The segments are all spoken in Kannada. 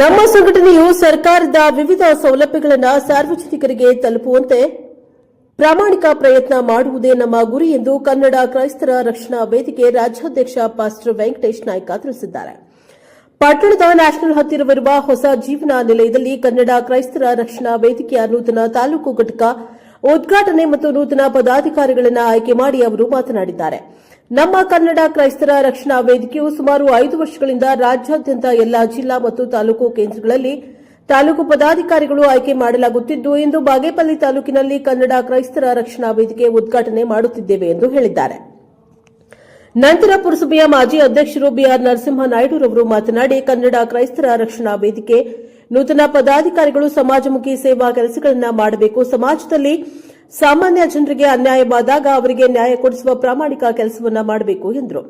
ನಮ್ಮ ಸಂಘಟನೆಯು ಸರ್ಕಾರದ ವಿವಿಧ ಸೌಲಭ್ಯಗಳನ್ನು ಸಾರ್ವಜನಿಕರಿಗೆ ತಲುಪುವಂತೆ ಪ್ರಾಮಾಣಿಕ ಪ್ರಯತ್ನ ಮಾಡುವುದೇ ನಮ್ಮ ಗುರಿ ಎಂದು ಕನ್ನಡ ಕ್ರೈಸ್ತರ ರಕ್ಷಣಾ ವೇದಿಕೆ ರಾಜ್ಯಾಧ್ಯಕ್ಷ ಪಾಸ್ಟರ್ ವೆಂಕಟೇಶ್ ನಾಯ್ಕ ತಿಳಿಸಿದ್ದಾರೆ. ಪಟ್ಟಣದ ನ್ಯಾಷನಲ್ ಹತ್ತಿರವಿರುವ ಹೊಸ ಜೀವನ ನಿಲಯದಲ್ಲಿ ಕನ್ನಡ ಕ್ರೈಸ್ತರ ರಕ್ಷಣಾ ವೇದಿಕೆಯ ನೂತನ ತಾಲೂಕು ಘಟಕ ಉದ್ಘಾಟನೆ ಮತ್ತು ನೂತನ ಪದಾಧಿಕಾರಿಗಳನ್ನು ಆಯ್ಕೆ ಮಾಡಿ ಅವರು ಮಾತನಾಡಿದ್ದಾರೆ. ನಮ್ಮ ಕನ್ನಡ ಕ್ರೈಸ್ತರ ರಕ್ಷಣಾ ವೇದಿಕೆಯು ಸುಮಾರು ಐದು ವರ್ಷಗಳಿಂದ ರಾಜ್ಯಾದ್ಯಂತ ಎಲ್ಲಾ ಜಿಲ್ಲಾ ಮತ್ತು ತಾಲೂಕು ಕೇಂದ್ರಗಳಲ್ಲಿ ತಾಲೂಕು ಪದಾಧಿಕಾರಿಗಳು ಆಯ್ಕೆ ಮಾಡಲಾಗುತ್ತಿದ್ದು, ಇಂದು ಬಾಗೇಪಲ್ಲಿ ತಾಲೂಕಿನಲ್ಲಿ ಕನ್ನಡ ಕ್ರೈಸ್ತರ ರಕ್ಷಣಾ ವೇದಿಕೆ ಉದ್ಘಾಟನೆ ಮಾಡುತ್ತಿದ್ದೇವೆ ಎಂದು ಹೇಳಿದ್ದಾರೆ. ನಂತರ ಪುರಸಭೆಯ ಮಾಜಿ ಅಧ್ಯಕ್ಷರು ಬಿಆರ್ ನರಸಿಂಹನಾಯ್ಡುರವರು ಮಾತನಾಡಿ, ಕನ್ನಡ ಕ್ರೈಸ್ತರ ರಕ್ಷಣಾ ವೇದಿಕೆ ನೂತನ ಪದಾಧಿಕಾರಿಗಳು ಸಮಾಜಮುಖಿ ಸೇವಾ ಕೆಲಸಗಳನ್ನು ಮಾಡಬೇಕು, ಸಮಾಜದಲ್ಲಿ ಸಾಮಾನ್ಯ ಜನರಿಗೆ ಅನ್ಯಾಯವಾದಾಗ ಅವರಿಗೆ ನ್ಯಾಯ ಕೊಡಿಸುವ ಪ್ರಾಮಾಣಿಕ ಕೆಲಸವನ್ನ ಮಾಡಬೇಕು ಎಂದರು.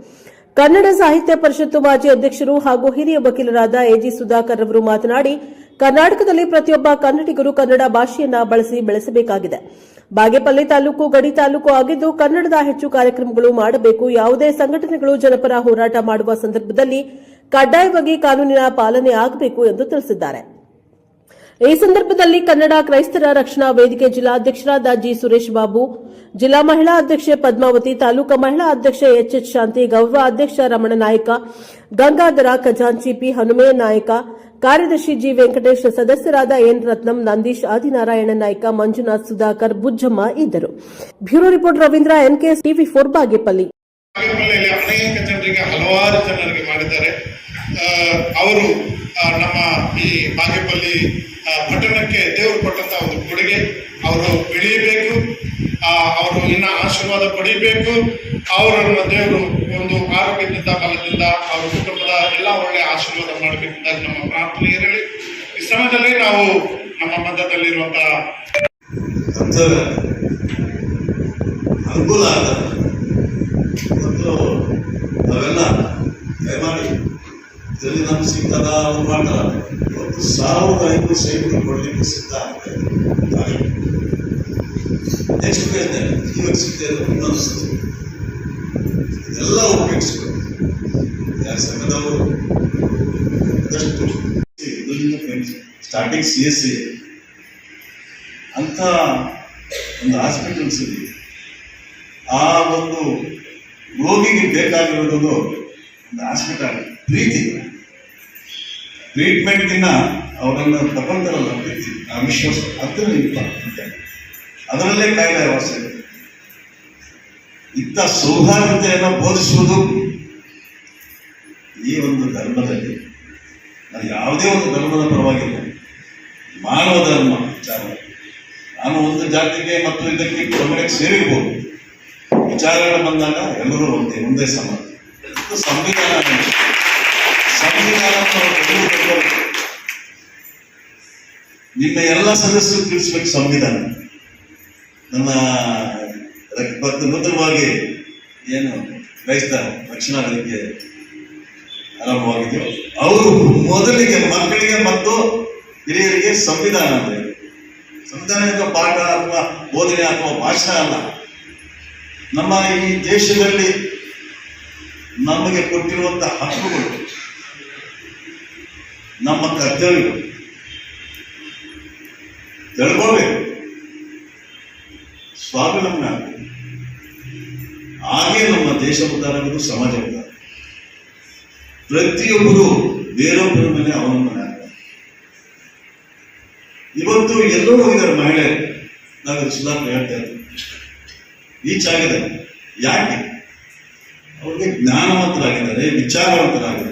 ಕನ್ನಡ ಸಾಹಿತ್ಯ ಪರಿಷತ್ತು ಮಾಜಿ ಅಧ್ಯಕ್ಷರು ಹಾಗೂ ಹಿರಿಯ ವಕೀಲರಾದ ಎಜಿ ಸುಧಾಕರ್ ಅವರು ಮಾತನಾಡಿ, ಕರ್ನಾಟಕದಲ್ಲಿ ಪ್ರತಿಯೊಬ್ಬ ಕನ್ನಡಿಗರು ಕನ್ನಡ ಭಾಷೆಯನ್ನ ಬಳಸಿ ಬೆಳೆಸಬೇಕಾಗಿದೆ. ಬಾಗೇಪಲ್ಲಿ ತಾಲೂಕು, ಗಡಿ ತಾಲೂಕು ಆಗಿದ್ದು ಕನ್ನಡದ ಹೆಚ್ಚು ಕಾರ್ಯಕ್ರಮಗಳು ಮಾಡಬೇಕು. ಯಾವುದೇ ಸಂಘಟನೆಗಳು ಜನಪರ ಹೋರಾಟ ಮಾಡುವ ಸಂದರ್ಭದಲ್ಲಿ ಕಡ್ಡಾಯವಾಗಿ ಕಾನೂನಿನ ಪಾಲನೆ ಆಗಬೇಕು ಎಂದು ತಿಳಿಸಿದ್ದಾರೆ. ಈ ಸಂದರ್ಭದಲ್ಲಿ ಕನ್ನಡ ಕ್ರೈಸ್ತರ ರಕ್ಷಣಾ ವೇದಿಕೆ ಜಿಲ್ಲಾಧ್ಯಕ್ಷರಾದ ಜಿ ಸುರೇಶ್ ಬಾಬು, ಜಿಲ್ಲಾ ಮಹಿಳಾ ಅಧ್ಯಕ್ಷೆ ಪದ್ಮಾವತಿ, ತಾಲೂಕಾ ಮಹಿಳಾ ಅಧ್ಯಕ್ಷೆ ಎಚ್ ಎಚ್ ಶಾಂತಿ, ಗೌರವ ಅಧ್ಯಕ್ಷ ರಮಣ ನಾಯಕ, ಗಂಗಾಧರ ಖಜಾಂಚಿ ಪಿ ಹನುಮೇ ನಾಯಕ, ಕಾರ್ಯದರ್ಶಿ ಜಿ ವೆಂಕಟೇಶ್, ಸದಸ್ಯರಾದ ಎನ್ ರತ್ನಂ, ನಂದೀಶ್, ಆದಿನಾರಾಯಣ ನಾಯ್ಕ, ಮಂಜುನಾಥ್ ಸುಧಾಕರ್, ಬುಜ್ಜಮ್ಮ ಇದ್ದರು. Bureau report Ravindra, NKS TV, four Bagepalli. ಅವರು ನಮ್ಮ ಈ ಬಾಗೇಪಲ್ಲಿ ಪಟ್ಟಣಕ್ಕೆ ದೇವರು ಕೊಟ್ಟಂತ ಒಂದು ಕೊಡುಗೆ. ಅವರು ಬೆಳೆಯಬೇಕು. ಅವರು ಇನ್ನ ಆಶೀರ್ವಾದ ಪಡಿಬೇಕು. ಅವರನ್ನು ದೇವರು ಒಂದು ಆರೋಗ್ಯದಿಂದ, ಬಲದಿಂದ, ಅವರ ಕುಟುಂಬದ ಎಲ್ಲ ಒಳ್ಳೆಯ ಆಶೀರ್ವಾದ ಮಾಡಬೇಕೆಂದಾಗ ನಮ್ಮ ಪ್ರಾರ್ಥನೆ ಇರಲಿ ಈ ಸಮಯದಲ್ಲಿ ನಾವು ನಮ್ಮ ಮಧ್ಯದಲ್ಲಿರುವಂತಹ ಅನುಕೂಲ ಆಗ್ತದೆ ಮತ್ತು ಅವೆಲ್ಲ ದಯಮಾಡಿ ಇದರಲ್ಲಿ ನಮ್ಗೆ ಸಿಗ್ತದ ಅವ್ರು ಮಾಡ್ತಾರ. ಇವತ್ತು ಸಾವಿರದ ಐನೂರು ಸೈನಿಕರು ಕೊಡಲಿಕ್ಕೆ ಸಿದ್ಧ ಆಗ್ತದೆ. ನೆಕ್ಸ್ಟ್ ಪ್ರಯತ್ನ ಇವಾಗ ಸಿಗ್ತದೆ ಇನ್ನೊಂದು ಸಿಗ್ತದೆ ಇದೆಲ್ಲ ಉಪಯೋಗಿಸ್ಬೇಕು ಸ್ಟಾರ್ಟಿಂಗ್ ಸಿ ಎಸ್ ಸಿ ಅಂಥ ಒಂದು ಹಾಸ್ಪಿಟಲ್ಸ್ ಇದೆ ಆ ಒಂದು ರೋಗಿಗೆ ಬೇಕಾಗಿರೋದು ಒಂದು ಹಾಸ್ಪಿಟಲ್ ಪ್ರೀತಿ. ಟ್ರೀಟ್ಮೆಂಟ್ಗಿನ್ನ ಅವರನ್ನು ತಗೊಂತಾರಲ್ಲ ಅವಿಶ್ವಾಸ ಆ ವಿಶ್ವಾಸ ಅದರ ಇಂಪಾರ್ಟೆಂಟ್ ಅದರಲ್ಲೇ ಕಾಯಿಲೆ ವಾಸ ಇತ್ತ. ಸೌಹಾರ್ದತೆಯನ್ನು ಬೋಧಿಸುವುದು ಈ ಒಂದು ಧರ್ಮದಲ್ಲಿ. ನಾನು ಯಾವುದೇ ಒಂದು ಧರ್ಮದ ಪರವಾಗಿಲ್ಲ. ಮಾನವ ಧರ್ಮ ವಿಚಾರ. ನಾನು ಒಂದು ಜಾತಿಗೆ ಮತ್ತು ಇದಕ್ಕೆ ಗಮನಕ್ಕೆ ಸೇರಿರ್ಬೋದು. ವಿಚಾರಗಳು ಬಂದಾಗ ಎಲ್ಲರೂ ಒಂದೇ ಒಂದೇ ಸಮಾನ. ಇದು ಸಂವಿಧಾನ ನಿಮ್ಮ ಎಲ್ಲ ಸದಸ್ಯರು ತಿಳಿಸ್ಬೇಕು ಸಂವಿಧಾನ. ಮತ್ತು ನೂತನವಾಗಿ ಏನು ಕ್ರೈಸ್ತ ರಕ್ಷಣಾ ವೇದಿಕೆ ಆರಂಭವಾಗಿದೆಯೋ ಅವರು ಮೊದಲಿಗೆ ಮಕ್ಕಳಿಗೆ ಮತ್ತು ಹಿರಿಯರಿಗೆ ಸಂವಿಧಾನ ಅಂತ ಸಂವಿಧಾನ ಎಂಬ ಪಾಠ ಅಥವಾ ಬೋಧನೆ ಅಥವಾ ಭಾಷಣ ಅಲ್ಲ. ನಮ್ಮ ಈ ದೇಶದಲ್ಲಿ ನಮಗೆ ಕೊಟ್ಟಿರುವಂತಹ ಹಕ್ಕುಗಳು ನಮ್ಮ ಕರ್ತವ್ಯ. ತಿಳ್ಕೊಳ್ಬೇಕು. ಸ್ವಾವಲಂಬನೆ. ಆಗಬೇಕು ಹಾಗೆ ನಮ್ಮ ದೇಶ ಉದ್ಧಾರ ಆಗೋದು ಸಮಾಜ ಉದ್ಧಾರ ಪ್ರತಿಯೊಬ್ಬರು ಬೇರೊಬ್ಬರ ಮೇಲೆ ಅವಲಂಬನೆ ಆಗ್ತಾರೆ ಇವತ್ತು ಎಲ್ಲರೂ ಹೋಗಿದ್ದಾರೆ ಮಹಿಳೆ. ನಾವು ಸುಧಾರಣೆ ಹೇಳ್ತಾ ಇದ್ದೀವಿ ಈಚಾಗಿದೆ ಯಾಕೆ? ಅವ್ರಿಗೆ ಜ್ಞಾನವಂತರಾಗಿದ್ದಾರೆ, ವಿಚಾರವಂತರಾಗಿದ್ದಾರೆ.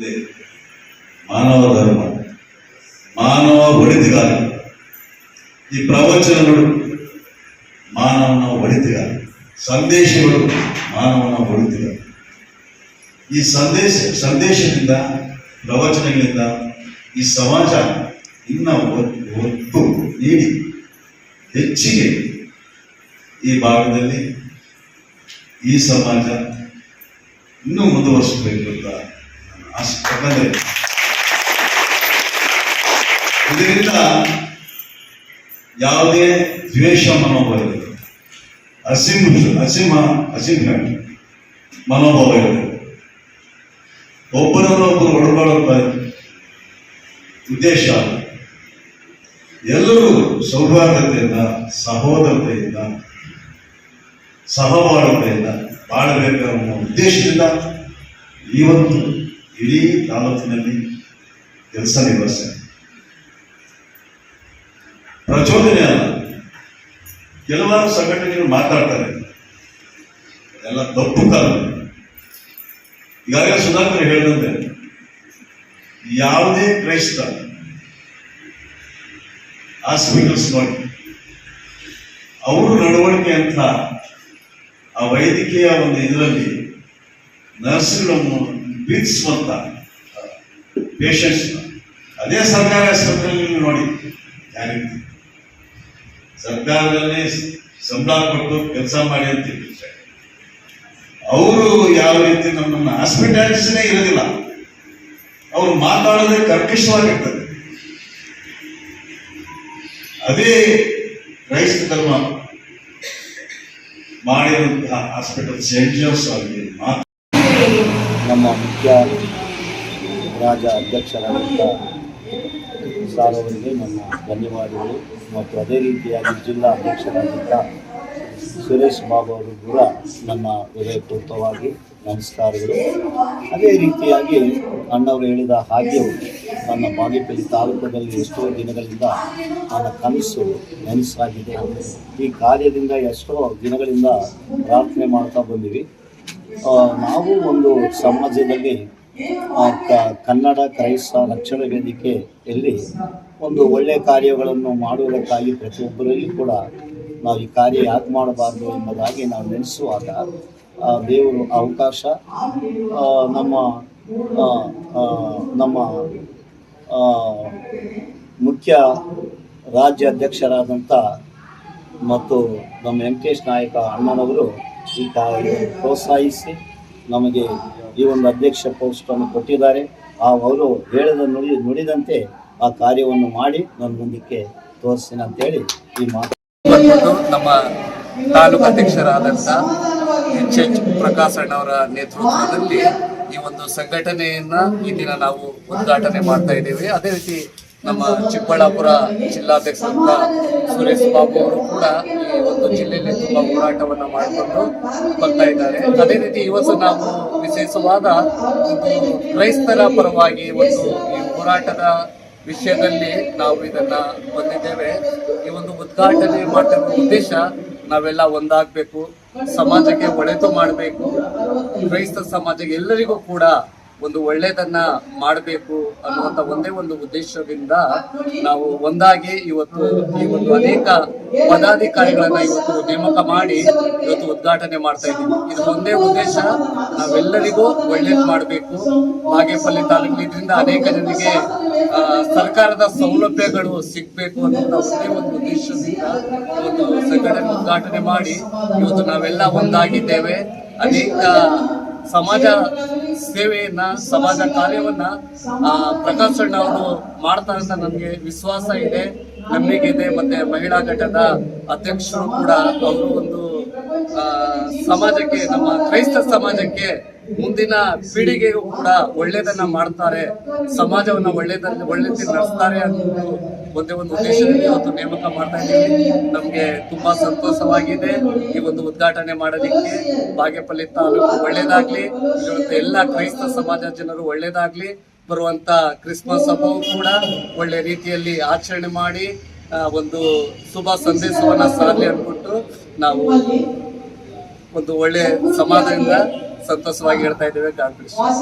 ಸ್ತೋತ್ರ, ಸ್ತೋತ್ರ, ಸ್ತೋತ್ರ. ಇದೆ. ಮಾನವ ಧರ್ಮ ಮಾನವ ಒಡೆದಿಗಾರ ಈ ಪ್ರವಚನಗಳು ಮಾನವನ ಒಡೆದಿಗಾರ ಸಂದೇಶಗಳು ಮಾನವನ ಒಡೆದಿಗಾರ ಈ ಸಂದೇಶ ಸಂದೇಶದಿಂದ ಪ್ರವಚನಗಳಿಂದ ಈ ಸಮಾಜ ಇನ್ನ ಒ- ಒತ್ತು ನೀಡಿ ಹೆಚ್ಚಿಗೆ ಈ ಭಾಗದಲ್ಲಿ ಈ ಸಮಾಜ ಇನ್ನೂ ಮುಂದುವರಿಸಬೇಕು ಅಂತ ಇದರಿಂದ ಯಾವುದೇ ದ್ವೇಷ ಮನೋಭಾವ ಇರಲಿ. ಅಸಿಂ ಅಸಿಂಹ ಅಸಿಂಹ ಮನೋಭಾವ ಇರಲಿಲ್ಲ ಒಬ್ಬರನ್ನೊಬ್ಬರು ಒಳಗೊಳ್ಳುವ ಉದ್ದೇಶ. ಎಲ್ಲರೂ ಸೌಹಾರ್ದತೆಯಿಂದ, ಸಹೋದರತೆಯಿಂದ, ಸಹಬಾಳ್ವೆಯಿಂದ ಅನ್ನೋ ಉದ್ದೇಶದಿಂದ ಇವತ್ತು ಇಡೀ ತಾಲೂಕಿನಲ್ಲಿ ಕೆಲಸ ನಿರ್ವಹಿಸ್ತಾರೆ ಪ್ರಚೋದನೆ ಅಲ್ಲ. ಕೆಲವಾರು ಸಂಘಟನೆಗಳು ಮಾತಾಡ್ತಾರೆ. ಎಲ್ಲ ತಪ್ಪು ಕಾಲ. ಈಗಾಗಲೇ ಸುಧಾಕರ್ ಹೇಳಿದಂತೆ, ಯಾವುದೇ ಕ್ರೈಸ್ತ ಆಸ್ಪಿಟಲ್ಸ್ ನೋಡಿ, ಅವರು ನಡವಳಿಕೆ ಅಂತ ಆ ವೈದ್ಯಕೀಯ ಒಂದು ಇದರಲ್ಲಿ ನರ್ಸ್ಗಳನ್ನು ಪ್ರೀತಿಸುವಂತ ಪೇಷನ್ಸ್ ಅದೇ ಸರ್ಕಾರಿ ಆಸ್ಪತ್ರೆಯಲ್ಲಿ ನೀವು ನೋಡಿ ಯಾರಿಗೂ ಸರ್ಕಾರದಲ್ಲಿ ಸಂಬಳ ಕೊಟ್ಟು ಕೆಲಸ ಮಾಡಿ ಅಂತ. ಅವರು ಯಾವ ರೀತಿ ನಮ್ಮನ್ನ ಹಾಸ್ಪಿಟಾಲಿಟಿಸ್ನೇ ಇರೋದಿಲ್ಲ. ಅವ್ರು ಮಾತಾಡೋದೇ ಕರ್ಕಶವಾಗಿರ್ತದೆ. ಅದೇ ಕ್ರೈಸ್ತ ಧರ್ಮ ಮಾಡಿರುವಂತಹ ಹಾಸ್ಪಿಟಲ್ ಸೆಂಟ್ ಜೋಸ್ ಆಗಿ ಮಾತು ನಮ್ಮ ಮುಖ್ಯ ರಾಜ ಅಧ್ಯಕ್ಷರಾದಂಥ ಸಾರ್ ಅವರಿಗೆ ನನ್ನ ಧನ್ಯವಾದಗಳು. ಮತ್ತು ಅದೇ ರೀತಿಯಾಗಿ ಜಿಲ್ಲಾ ಅಧ್ಯಕ್ಷರಾದಂಥ ಸುರೇಶ್ ಬಾಬು ಅವರು ಕೂಡ ನನ್ನ ಹೃದಯಪೂರ್ವಕವಾಗಿ ನಮಸ್ಕಾರಗಳು. ಅದೇ ರೀತಿಯಾಗಿ ಅಣ್ಣವರು ಹೇಳಿದ ಹಾಗೆ ನನ್ನ ಬಾಗೇಪಲ್ಲಿ ತಾಲೂಕದಲ್ಲಿ ಎಷ್ಟೋ ದಿನಗಳಿಂದ ನನ್ನ ಕನಸು ನೆನಸಾಗಿದೆ. ಈ ಕಾರ್ಯದಿಂದ ಎಷ್ಟೋ ದಿನಗಳಿಂದ ಪ್ರಾರ್ಥನೆ ಮಾಡ್ತಾ ಬಂದಿವಿ. ನಾವು ಒಂದು ಸಮಾಜದಲ್ಲಿ ಕನ್ನಡ, ಕ್ರೈಸ್ತ ರಕ್ಷಣಾ ವೇದಿಕೆಯಲ್ಲಿ ಒಂದು ಒಳ್ಳೆಯ ಕಾರ್ಯಗಳನ್ನು ಮಾಡುವುದಕ್ಕಾಗಿ ಪ್ರತಿಯೊಬ್ಬರಲ್ಲಿ ಕೂಡ ನಾವು ಈ ಕಾರ್ಯ ಯಾಕೆ ಮಾಡಬಾರ್ದು ಎಂಬುದಾಗಿ ನಾವು ನೆನೆಸುವಾಗ ದೇವರು ಅವಕಾಶ ನಮ್ಮ ನಮ್ಮ ಮುಖ್ಯ ರಾಜ್ಯಾಧ್ಯಕ್ಷರಾದಂಥ ಮತ್ತು ನಮ್ಮ ವೆಂಕಟೇಶ್ ನಾಯಕ ಅಣ್ಣನವರು ಈ ಪ್ರೋತ್ಸಾಹಿಸಿ ನಮಗೆ ಈ ಒಂದು ಅಧ್ಯಕ್ಷ ಪೋಸ್ಟನ್ನು ಕೊಟ್ಟಿದ್ದಾರೆ. ಆ ಅವರು ಹೇಳಿದ ನುಡಿ, ನುಡಿದಂತೆ ಆ ಕಾರ್ಯವನ್ನು ಮಾಡಿ ನನ್ನ ಮುಂದಕ್ಕೆ ತೋರಿಸ್ತೀನಿ ಅಂತೇಳಿ ಈ ಮಾತು. ನಮ್ಮ ತಾಲೂಕು ಅಧ್ಯಕ್ಷರಾದಂಥ ಎಚ್ ಎಚ್ ಪ್ರಕಾಶ್ ಅಣ್ಣವರ ನೇತೃತ್ವದಲ್ಲಿ ಈ ಒಂದು ಸಂಘಟನೆಯನ್ನ ಈ ದಿನ ನಾವು ಉದ್ಘಾಟನೆ ಮಾಡ್ತಾ ಇದ್ದೇವೆ. ಅದೇ ರೀತಿ ನಮ್ಮ ಚಿಕ್ಕಬಳ್ಳಾಪುರ ಜಿಲ್ಲಾಧ್ಯಕ್ಷರಾದ ಸುರೇಶ್ ಬಾಬು ಅವರು ಕೂಡ ಈ ಒಂದು ಜಿಲ್ಲೆಯಲ್ಲಿ ತುಂಬಾ ಹೋರಾಟವನ್ನ ಮಾಡಿಕೊಂಡು ಬರ್ತಾ ಇದ್ದಾರೆ. ಅದೇ ರೀತಿ ಇವತ್ತು ನಾವು ವಿಶೇಷವಾದ ಒಂದು ಕ್ರೈಸ್ತರ ಪರವಾಗಿ ಒಂದು ಈ ಹೋರಾಟದ ವಿಷಯದಲ್ಲಿ ನಾವು ಇದನ್ನ ಬಂದಿದ್ದೇವೆ. ಈ ಒಂದು ಉದ್ಘಾಟನೆ ಮಾಡಿರುವ ಉದ್ದೇಶ ನಾವೆಲ್ಲ ಒಂದಾಗಬೇಕು, ಸಮಾಜಕ್ಕೆ ಒಳಿತು ಮಾಡಬೇಕು, ಕ್ರೈಸ್ತ ಸಮಾಜಕ್ಕೆ ಎಲ್ಲರಿಗೂ ಕೂಡ ಒಂದು ಒಳ್ಳೆಯದನ್ನ ಮಾಡಬೇಕು ಅನ್ನುವಂತ ಒಂದೇ ಒಂದು ಉದ್ದೇಶದಿಂದ ನಾವು ಒಂದಾಗಿ ಇವತ್ತು ಈ ಒಂದು ಅನೇಕ ಪದಾಧಿಕಾರಿಗಳನ್ನ ಇವತ್ತು ನೇಮಕ ಮಾಡಿ ಇವತ್ತು ಉದ್ಘಾಟನೆ ಮಾಡ್ತಾ ಇದ್ದೀವಿ. ಇದು ಒಂದೇ ಉದ್ದೇಶ. ನಾವೆಲ್ಲರಿಗೂ ಒಳ್ಳೇದು ಮಾಡಬೇಕು. ಬಾಗೇಪಲ್ಲಿ ತಾಲೂಕಿನ ಇದರಿಂದ ಅನೇಕ ಜನರಿಗೆ ಸರ್ಕಾರದ ಸೌಲಭ್ಯಗಳು ಸಿಗ್ಬೇಕು ಅನ್ನುವಂತ ಒಂದೇ ಒಂದು ಉದ್ದೇಶದಿಂದ ಇವತ್ತು ಸಂಘಟನೆ ಉದ್ಘಾಟನೆ ಮಾಡಿ ಇವತ್ತು ನಾವೆಲ್ಲ ಒಂದಾಗಿದ್ದೇವೆ. ಅನೇಕ ಸಮಾಜ ಸೇವೆಯನ್ನ, ಸಮಾಜ ಕಾರ್ಯವನ್ನ ಪ್ರಕಾಶ್ ಅಣ್ಣ ಅವರು ಮಾಡ್ತಾರೆ ಅಂತ ನಮ್ಗೆ ವಿಶ್ವಾಸ ಇದೆ, ನಂಬಿಕೆ ಇದೆ, ಮತ್ತೆ ಮಹಿಳಾ ಘಟಕದ ಅಧ್ಯಕ್ಷರು ಕೂಡ ಅವರು ಒಂದು ಸಮಾಜಕ್ಕೆ, ನಮ್ಮ ಕ್ರೈಸ್ತ ಸಮಾಜಕ್ಕೆ ಮುಂದಿನ ಪೀಳಿಗೆಗೂ ಕೂಡ ಒಳ್ಳೇದನ್ನ ಮಾಡ್ತಾರೆ, ಸಮಾಜವನ್ನ ಒಳ್ಳೇದಲ್ಲಿ ಒಳ್ಳೆ ನಡೆಸ್ತಾರೆ ಅನ್ನೋದು ಒಂದೇ ಒಂದು ಉದ್ದೇಶದಲ್ಲಿ ಇವತ್ತು ನೇಮಕ ಮಾಡ್ತಾ ಇದ್ದೀವಿ. ನಮ್ಗೆ ತುಂಬಾ ಸಂತೋಷವಾಗಿದೆ. ಈ ಒಂದು ಉದ್ಘಾಟನೆ ಮಾಡಲಿಕ್ಕೆ ಬಾಗೇಪಲ್ಲಿ ತಾಲೂಕು ಒಳ್ಳೇದಾಗ್ಲಿ ಇವತ್ತು ಎಲ್ಲ ಕ್ರೈಸ್ತ ಸಮಾಜ ಜನರು ಒಳ್ಳೇದಾಗ್ಲಿ ಬರುವಂತ ಕ್ರಿಸ್ಮಸ್ ಹಬ್ಬವು ಕೂಡ ಒಳ್ಳೆ ರೀತಿಯಲ್ಲಿ ಆಚರಣೆ ಮಾಡಿ ಆ, ಒಂದು ಶುಭ ಸಂದೇಶವನ್ನ ಸಾರಲಿ ಅನ್ಬಿಟ್ಟು ನಾವು ಒಂದು ಒಳ್ಳೆ ಸಮಾಜದಿಂದ ಸಂತೋಷವಾಗಿ ಹೇಳ್ತಾ ಇದ್ದೇವೆ. ಗಾಡ್.